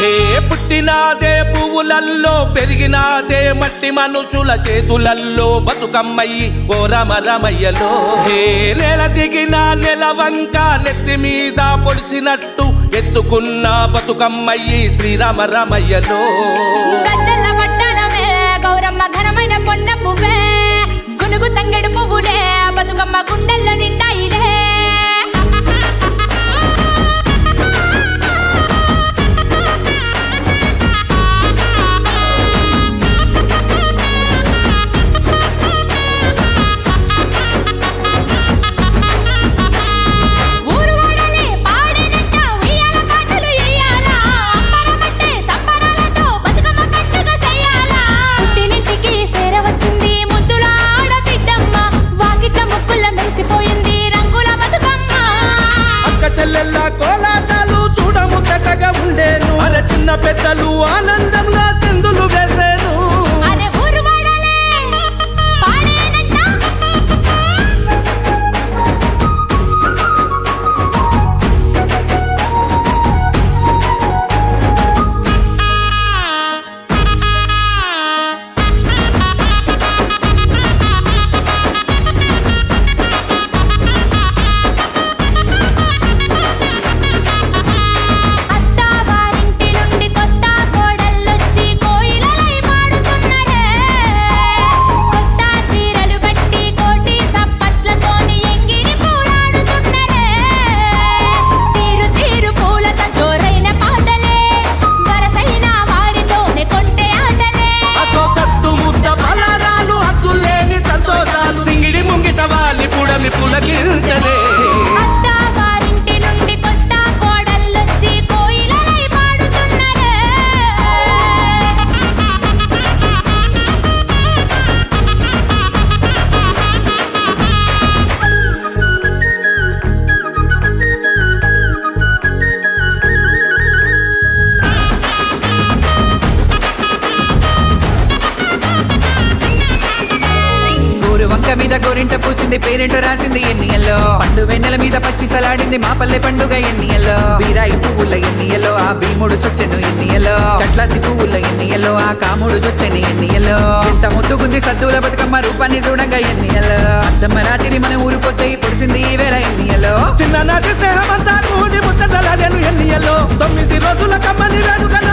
హే పుట్టినాదే పువ్వులల్లో పెరిగినాదే మట్టి మనుషుల చేతులల్లో బతుకమ్మయ్యి ఓ రమరమయ్యలో. హే నెల దిగిన నెల వంక నెత్తి మీద పొడిచినట్టు ఎత్తుకున్న బతుకమ్మయ్యి శ్రీరామరమయ్యలో రమయ్యలో గౌరమ్మ ఘనమైన పొన్న పువ్వే. గునుగు తంగడు పువ్వులే బతుకమ్మ గుండెల్లో చిన్న పెద్దలు ఊరు మీద గోరింట పూసింది పేరెంట రాసింది ఎన్నియల్లో. పండు వెన్నెల మీద పచ్చి సలాడింది మా పల్లె పండుగ ఎన్నియల్లో. బీరాయి పువ్వుల ఎన్నియల్లో ఆ భీముడు సొచ్చెను ఎన్నియల్లో. కట్లాసి పువ్వుల ఎన్నియల్లో ఆ కాముడు చొచ్చెను ఎన్నియల్లో. ఇంత ముద్దుగుంది సద్దుల బతుకమ్మ రూపాన్ని చూడంగా ఎన్నియల్లో. అద్దమ్మ రాత్రి మన ఊరు పొద్దు పొడిచింది ఈ వేళ ఎన్నియల్లో. చిన్ననాటి స్నేహమంతా కూడి ముచ్చటలాడేను ఎన్నియలో తొమ్మిది రోజుల కమ్మని వేడుక